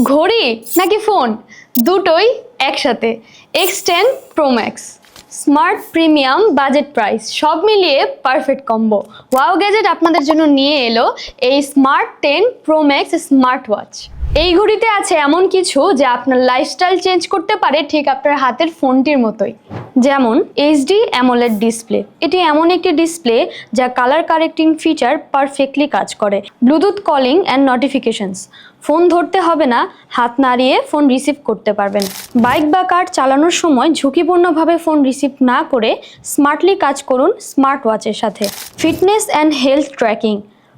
ঘড়ি নাকি ফোন? দুটোই একসাথে। X ten pro max smart premium budget price সব মিলিয়ে পারফেক্ট কম্বো ওয়াও গ্যাজেট আপনাদের জন্য নিয়ে এলো এই smart ten pro max smart watch এই ঘড়িতে আছে এমন কিছু যে আপনার লাইফস্টাইল চেঞ্জ করতে পারে ঠিক আপনার হাতের ফোনটির মতোই। যেমন এইচডি অ্যামোলেড ডিসপ্লে এটি এমন একটি ডিসপ্লে যা কালার কারেক্টিং ফিচার পারফেক্টলি কাজ করে। Bluetooth calling and notifications phone ধরতে হবে না, হাত নাড়িয়ে ফোন রিসিভ করতে পারবেন। বাইক বা কার চালানোর সময় ঝুঁকিপূর্ণভাবে ফোন রিসিভ না করে স্মার্টলি কাজ করুন স্মার্ট ওয়াচের সাথে। Fitness and health tracking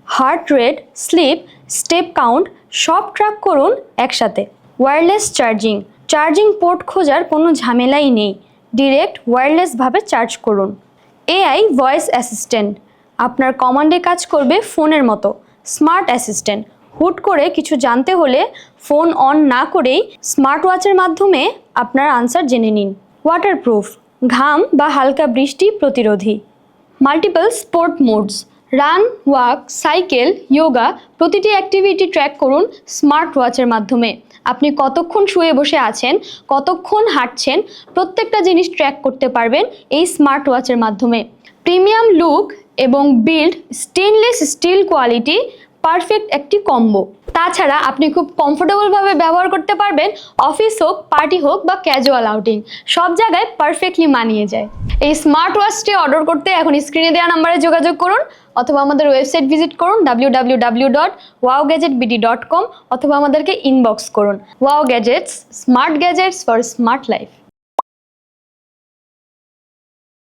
heart rate sleep step count সব ট্র্যাক করুন একসাথে। ওয়্যারলেস চার্জিং চার্জিং পোর্ট খোঁজার কোনো ঝামেলাই নেই। ডিরেক্ট ওয়্যারলেসভাবে চার্জ করুন। AI voice assistant. আপনার কমান্ডে কাজ করবে ফোনের মতো, স্মার্ট অ্যাসিস্ট্যান্ট। হুট করে কিছু জানতে হলে ফোন অন না করেই স্মার্ট ওয়াচের মাধ্যমে আপনার আনসার জেনে নিন। ওয়াটারপ্রুফ, ঘাম বা হালকা বৃষ্টি প্রতিরোধী। Multiple sport modes run, walk, cycle yoga প্রতিটি অ্যাক্টিভিটি ট্র্যাক করুন স্মার্ট ওয়াচের মাধ্যমে। আপনি কতক্ষণ শুয়ে বসে আছেন, কতক্ষণ হাঁটছেন, প্রত্যেকটা জিনিস ট্র্যাক করতে পারবেন এই স্মার্ট ওয়াচের মাধ্যমে। প্রিমিয়াম লুক এবং build stainless steel quality perfect একটি কম্বো। তাছাড়া আপনি খুব কমফোর্টেবলভাবে ব্যবহার করতে পারবেন অফিস হোক, পার্টি হোক বা ক্যাজুয়াল আউটিং, সব জায়গায় পারফেক্টলি মানিয়ে যায়। এই স্মার্ট ওয়াচটি অর্ডার করতে এখন স্ক্রিনে দেওয়া নাম্বারে যোগাযোগ করুন। অথবা আমাদের ওয়েবসাইট ভিজিট করুন W dot gadget dot com অথবা আমাদেরকে ইনবক্স করুন। Wow gadgets smart gadgets for smart life